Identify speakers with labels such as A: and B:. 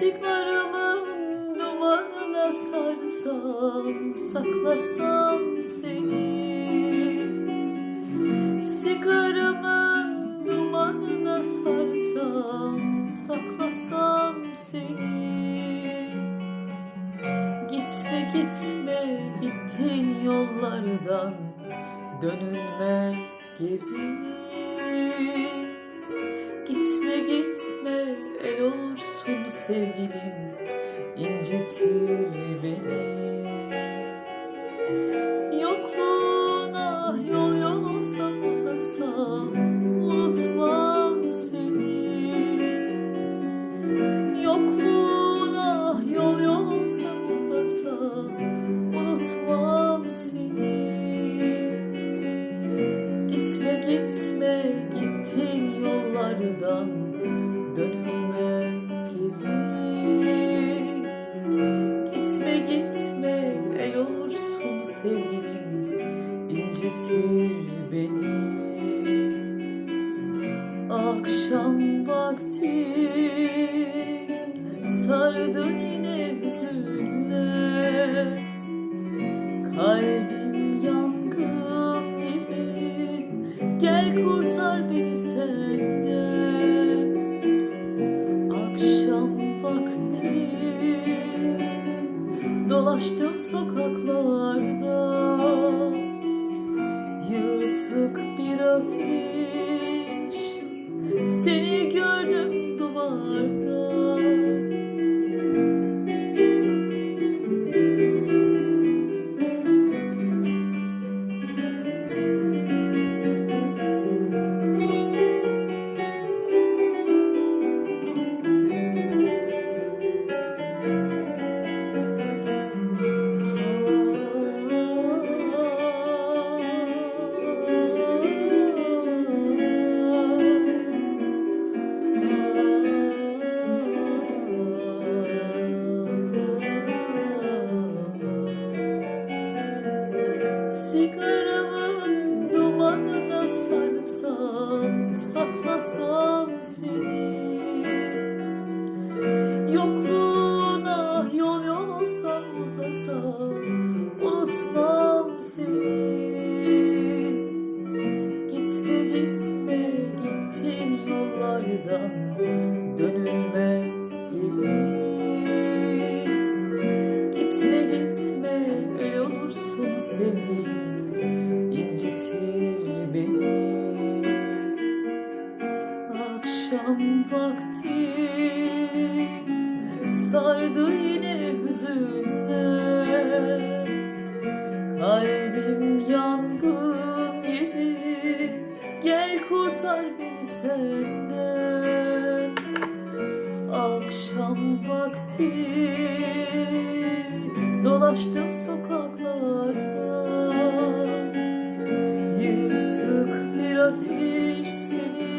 A: Sigaramın dumanına sarsam Saklasam seni. Sigaramın dumanına sarsam Saklasam seni. Gitme gitme gittin yollardan Dönülmez geri. Gitme gitme el olursun sevgilim. İncitir beni Akşam vakti. Sardı yine hüzünle Kalbim yangın yeri. Gel kurtar beni senden. Akşam vakti. Dolaştım sokaklarda. Yırtık bir afiş Seni gördüm duvarda yollardan dönülmez geri Gitme gitme el olursun sevdiğim incitir beni Akşam vakti sardı yine hüzünle kurtar beni senden. Akşam vakti Dolaştım sokaklarda. Yırtık bir afiş seni